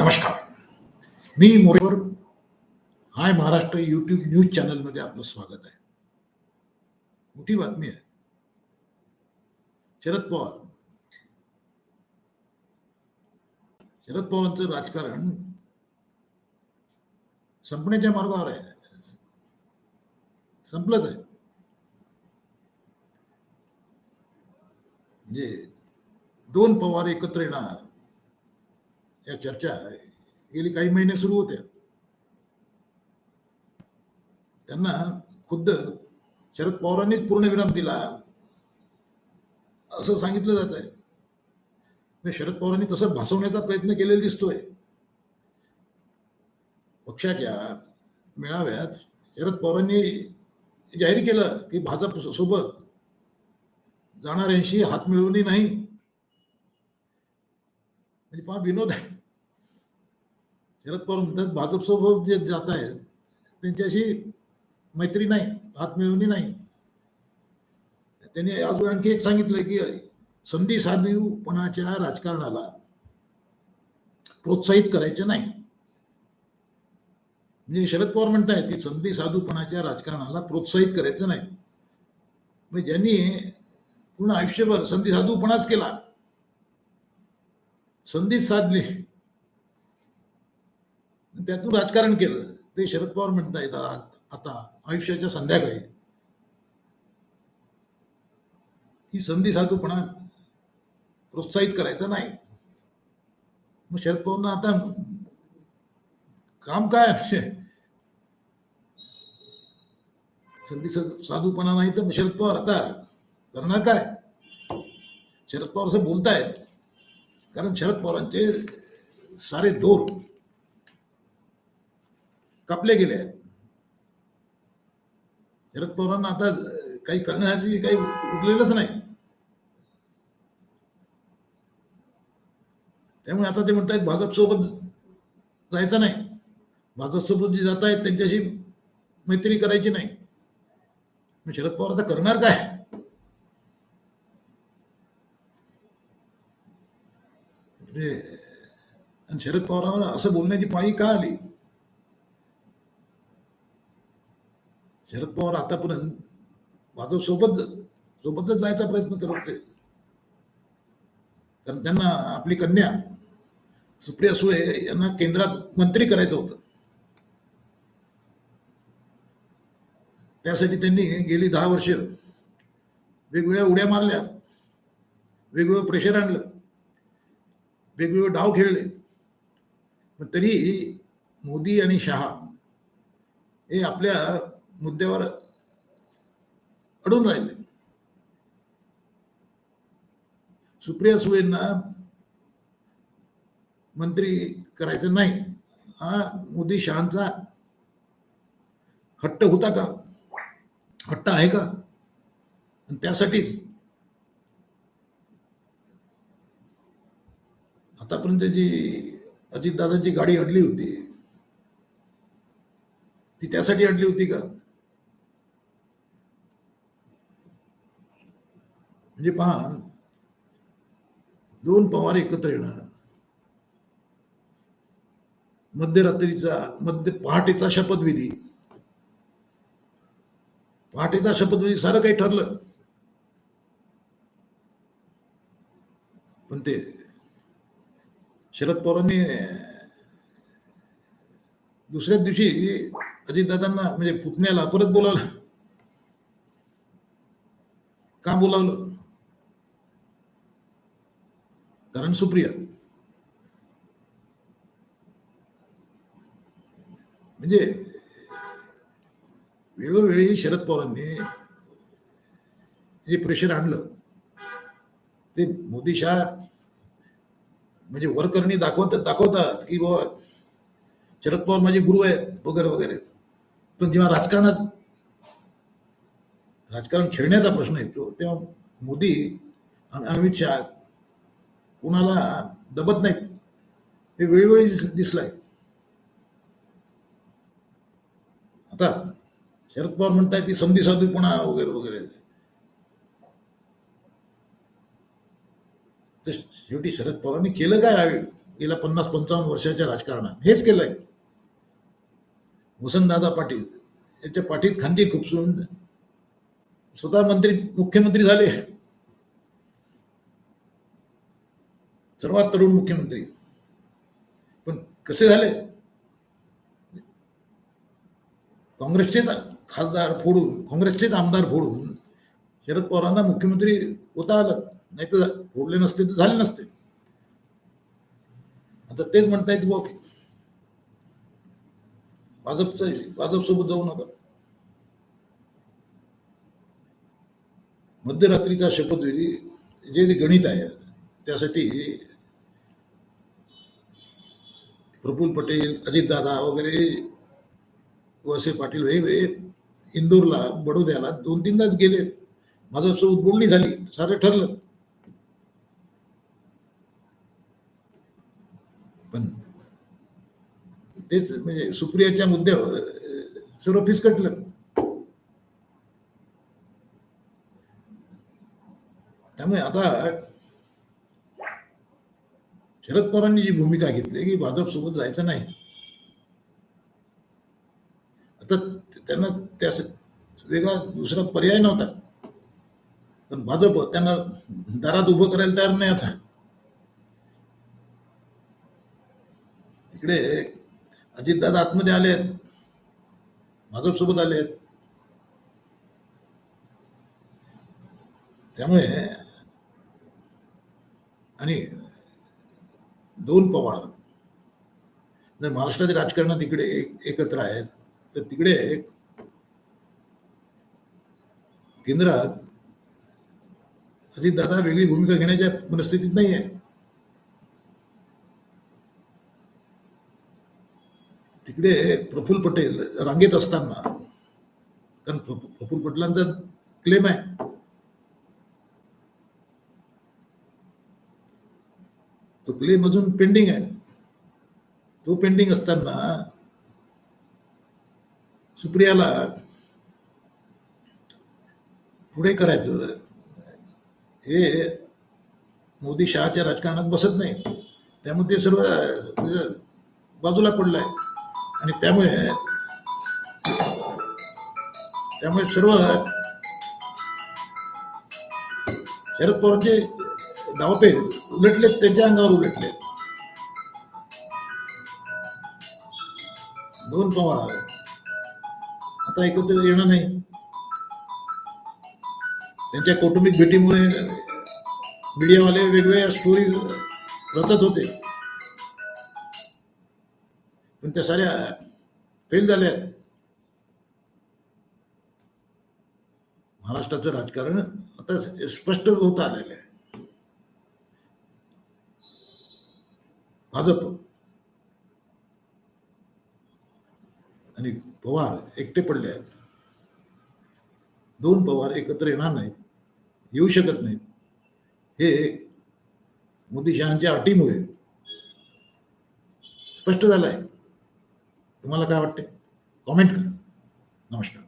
नमस्कार. मी मोरेवर. हाय महाराष्ट्र यूट्यूब न्यूज चॅनलमध्ये आपलं स्वागत आहे. मोठी बातमी आहे. शरद पवार. शरद पवारांचं राजकारण संपण्याच्या मार्गावर आहे. संपलंच आहे. म्हणजे दोन पवार एकत्र येणार. या चर्चा गेली काही महिने सुरू होत्या त्यांना खुद्द शरद पवारांनीच पूर्णविराम दिला असं सांगितलं जात आहे. म्हणजे शरद पवारांनी तसं भासवण्याचा प्रयत्न केलेला दिसतोय. पक्षाच्या मेळाव्यात शरद पवारांनी जाहीर केलं की भाजप सोबत जाणाऱ्यांशी हात मिळवणी नाही. म्हणजे फार विनोद आहे. शरद पवार म्हणतात भाजपसोबत जे जात आहेत त्यांच्याशी मैत्री नाही हात मिळवणी नाही. त्यांनी अजून आणखी एक सांगितलं की संधी साधूपणाच्या राजकारणाला प्रोत्साहित करायचे नाही. म्हणजे शरद पवार म्हणतायत की संधी साधूपणाच्या राजकारणाला प्रोत्साहित करायचं नाही. म्हणजे ज्यांनी पूर्ण आयुष्यभर संधी साधूपणाच केला संधी साधली त्यातून राजकारण केलं. ते शरद पवार म्हणता येतात आता आयुष्याच्या संध्याकाळी. ही संधी साधूपणा प्रोत्साहित करायचं नाही. मग शरद पवारनं आता काम काय? संधी साधूपणा नाही तर शरद पवार आता करणार काय? शरद पवार असं बोलतायत. कारण शरद पवारांचे सारे दोर कापले गेले आहेत. शरद पवारांना आता काही करण्यासाठी काही उठलेलंच नाही. त्यामुळे आता ते म्हणतायत भाजप सोबत जायचं नाही. भाजप सोबत जे जात आहेत त्यांच्याशी मैत्री करायची नाही. मग शरद पवार आता करणार काय? म्हणजे, आणि शरद पवारावर असं बोलण्याची पाळी का आली? शरद पवार आतापर्यंत भाजप सोबत सोबतच जायचा प्रयत्न करत होते. कारण त्यांना आपली कन्या सुप्रिया सुळे यांना केंद्रात मंत्री करायचं होतं. त्यासाठी त्यांनी गेली दहा वर्ष वेगवेगळ्या उड्या मारल्या वेगवेगळं प्रेशर आणलं वेगवेगळे डाव खेळले. पण तरी मोदी आणि शहा हे आपल्या मुद्द्यावर अडून राहिले. सुप्रिया सुळेंना मंत्री करायचं नाही. हा मोदी शहांचा हट्ट होता का? हट्ट आहे का? त्यासाठीच आतापर्यंत जी अजितदादांची गाडी अडली होती ती त्यासाठी अडली होती का? म्हणजे पहा दोन पवार एकत्र येणार. मध्यरात्रीचा मध्य पहाटेचा शपथविधी. पहाटेचा शपथविधी सारं काही ठरलं. पण ते शरद पवारांनी दुसऱ्याच दिवशी अजितदादांना म्हणजे पुतण्याला परत बोलावलं. का बोलावलं? कारण सुप्रिया. म्हणजे वेळोवेळी शरद पवारांनी जे प्रेशर आणलं ते मोदी शाह म्हणजे वरकरणी दाखवतात दाखवतात की बाबा शरद पवार माझे गुरु आहेत वगैरे वगैरे. पण जेव्हा राजकारणात राजकारण खेळण्याचा प्रश्न येतो तेव्हा मोदी आणि अमित शाह कुणाला दबत नाहीत. हे वेळोवेळी दिस दिसलाय. आता शरद पवार म्हणताय ती संधी साधूपणा वगैरे वगैरे. तर शेवटी शरद पवारांनी केलं काय? गेल्या पन्नास पंचावन्न वर्षाच्या राजकारणात. हेच केलंय. वसंतदादा पाटील. याच्या पाठीत खांदी खुपसून स्वतः मंत्री मुख्यमंत्री झाले. सर्वात तरुण मुख्यमंत्री. पण कसे झाले? काँग्रेसचेच खासदार फोडून काँग्रेसचेच आमदार फोडून शरद पवारांना मुख्यमंत्री होता आलं. नाही तर फोडले नसते तर झाले नसते. आता तेच म्हणता येत बुवा की भाजपचं भाजपसोबत जाऊ नका. मध्यरात्रीचा शपथविधी जे जे गणित आहे त्यासाठी प्रफुल्ल पटेल अजितदादा वगैरे वसे पाटील हे इंदूरला बडोद्याला दोन तीनदाच गेले माझ्यासोबत बोलणी झाली सारं ठरलं. पण तेच म्हणजे सुप्रियाच्या मुद्द्यावर सर्व फिसकटलं. त्यामुळे आता शरद पवारांनी जी भूमिका घेतली की भाजप सोबत जायचं नाही. आता त्यांना त्या वेगळा दुसरा पर्याय नव्हता. पण भाजप त्यांना दारात उभं करायला तयार नाही आता. तिकडे अजितदादा आतमध्ये आले आहेत. भाजप सोबत आले आहेत. त्यामुळे आणि दोन पवार. जर महाराष्ट्राच्या राजकारणात तिकडे एक- एकत्र आहेत. तर तिकडे केंद्रात अजितदादा वेगळी भूमिका घेण्याच्या मनस्थितीत नाही आहे. तिकडे प्रफुल्ल पटेल रांगेत असताना कारण प्रफुल्ल पटेलांचा क्लेम आहे. तो क्लेम अजून पेंडिंग आहे. तो पेंडिंग असताना सुप्रियाला पुढे करायचं. हे मोदी शहाच्या राजकारणात बसत नाही. त्यामुळे ते सर्व बाजूला पडलं आहे आणि त्यामुळे त्यामुळे सर्व शरद पवारांचे डावपेच उलटलेत त्यांच्या अंगावर उलटलेत. दोन पवार आता एकत्र येणार नाही. त्यांच्या कौटुंबिक भेटीमुळे मीडियावाले वेगवेगळ्या स्टोरीज रचत होते. पण त्या साऱ्या फेल झाल्या. आहेत महाराष्ट्राचं राजकारण आता स्पष्ट होत आलेलं आहे. भाजप. आणि पवार एकटे पडले आहेत. दोन पवार एकत्र येणार नाहीत. येऊ शकत नाहीत. हे मोदी शहांच्या अटीमुळे स्पष्ट झालं आहे तुम्हाला काय वाटते कॉमेंट करा. नमस्कार.